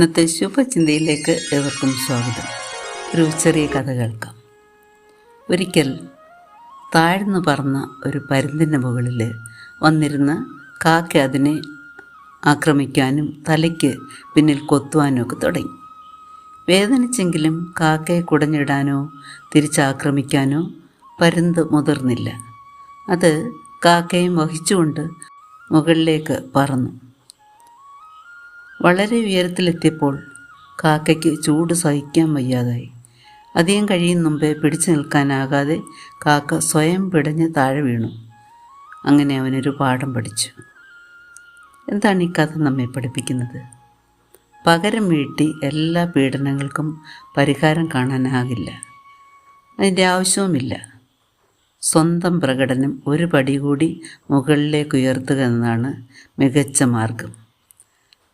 ഇന്നത്തെ ശുഭചിന്തയിലേക്ക് ഏവർക്കും സ്വാഗതം. ഒരു ചെറിയ കഥ കേൾക്കാം. ഒരിക്കൽ താഴ്ന്നു പറന്ന ഒരു പരുന്തിന്റെ മുകളിൽ വന്നിരുന്ന് കാക്ക അതിനെ ആക്രമിക്കാനും തലയ്ക്ക് പിന്നിൽ കൊത്തുവാനും ഒക്കെ തുടങ്ങി. വേദനിച്ചെങ്കിലും കാക്കയെ കുടഞ്ഞിടാനോ തിരിച്ചാക്രമിക്കാനോ പരുന്ത് മുതിർന്നില്ല. അത് കാക്കയും വഹിച്ചുകൊണ്ട് മുകളിലേക്ക് പറന്നു. വളരെ ഉയരത്തിലെത്തിയപ്പോൾ കാക്കയ്ക്ക് ചൂട് സഹിക്കാൻ വയ്യാതായി. അധികം കഴിയും മുമ്പേ പിടിച്ചു നിൽക്കാനാകാതെ കാക്ക സ്വയം പിടഞ്ഞ് താഴെ വീണു. അങ്ങനെ അവനൊരു പാഠം പഠിച്ചു. എന്താണ് ഈ കഥ നമ്മെ പഠിപ്പിക്കുന്നത്? പകരം വീട്ടി എല്ലാ പീഡനങ്ങൾക്കും പരിഹാരം കാണാനാകില്ല. അതിന്റെ ആവശ്യവുമില്ല. സ്വന്തം പ്രകടനം ഒരു പടി കൂടി മുകളിലേക്ക് ഉയർത്തുക എന്നതാണ് മികച്ച മാർഗം.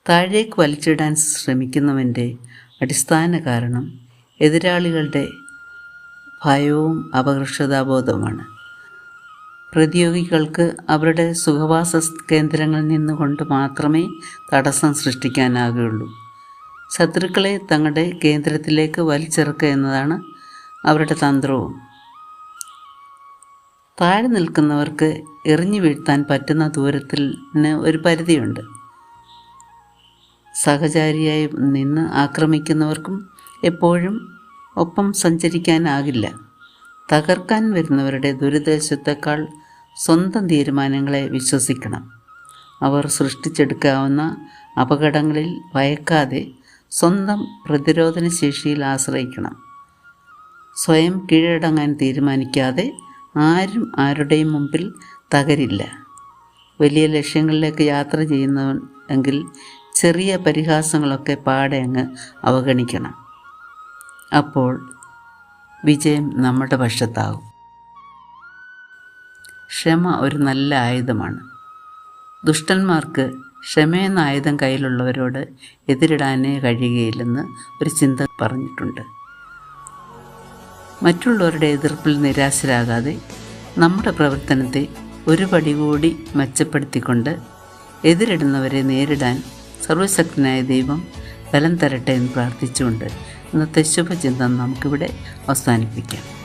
താഴേക്ക് വലിച്ചിടാൻ ശ്രമിക്കുന്നവന്റെ അടിസ്ഥാന കാരണം എതിരാളികളുടെ ഭയവും അപകർഷതാബോധവുമാണ്. പ്രതിയോഗികൾക്ക് അവരുടെ സുഖവാസ കേന്ദ്രങ്ങളിൽ നിന്നുകൊണ്ട് മാത്രമേ തടസ്സം സൃഷ്ടിക്കാനാകുകയുള്ളൂ. ശത്രുക്കളെ തങ്ങളുടെ കേന്ദ്രത്തിലേക്ക് വലിച്ചെറുക്കുക എന്നതാണ് അവരുടെ തന്ത്രവും. താഴെ നിൽക്കുന്നവർക്ക് എറിഞ്ഞു വീഴ്ത്താൻ പറ്റുന്ന ദൂരത്തിന് ഒരു പരിധിയുണ്ട്. സഹചാരിയായി നിന്ന് ആക്രമിക്കുന്നവർക്കും എപ്പോഴും ഒപ്പം സഞ്ചരിക്കാനാകില്ല. തകർക്കാൻ വരുന്നവരുടെ ദുരുദ്ദേശത്തെക്കാൾ സ്വന്തം തീരുമാനങ്ങളെ വിശ്വസിക്കണം. അവർ സൃഷ്ടിച്ചെടുക്കാവുന്ന അപകടങ്ങളിൽ ഭയക്കാതെ സ്വന്തം പ്രതിരോധന ശേഷിയിൽ ആശ്രയിക്കണം. സ്വയം കീഴടങ്ങാൻ തീരുമാനിക്കാതെ ആരും ആരുടെയും മുമ്പിൽ തകരില്ല. വലിയ ലക്ഷ്യങ്ങളിലേക്ക് യാത്ര ചെയ്യുന്നവെങ്കിൽ ചെറിയ പരിഹാസങ്ങളൊക്കെ പാടെ അങ്ങ് അവഗണിക്കണം. അപ്പോൾ വിജയം നമ്മുടെ പക്ഷത്താകും. ക്ഷമ ഒരു നല്ല ആയുധമാണ്. ദുഷ്ടന്മാർക്ക് ക്ഷമയെന്ന ആയുധം കയ്യിലുള്ളവരോട് എതിരിടാനേ കഴിയുകയില്ലെന്ന് ഒരു ചിന്ത പറഞ്ഞിട്ടുണ്ട്. മറ്റുള്ളവരുടെ എതിർപ്പിൽ നിരാശരാകാതെ നമ്മുടെ പ്രവർത്തനത്തെ ഒരു പടി കൂടി മെച്ചപ്പെടുത്തിക്കൊണ്ട് എതിരിടുന്നവരെ നേരിടാൻ സർവശക്തനായ ദൈവം ബലം തരട്ടെ എന്ന് പ്രാർത്ഥിച്ചുകൊണ്ട് ഇന്നത്തെ ശുഭചിന്തം നമുക്കിവിടെ അവസാനിപ്പിക്കാം.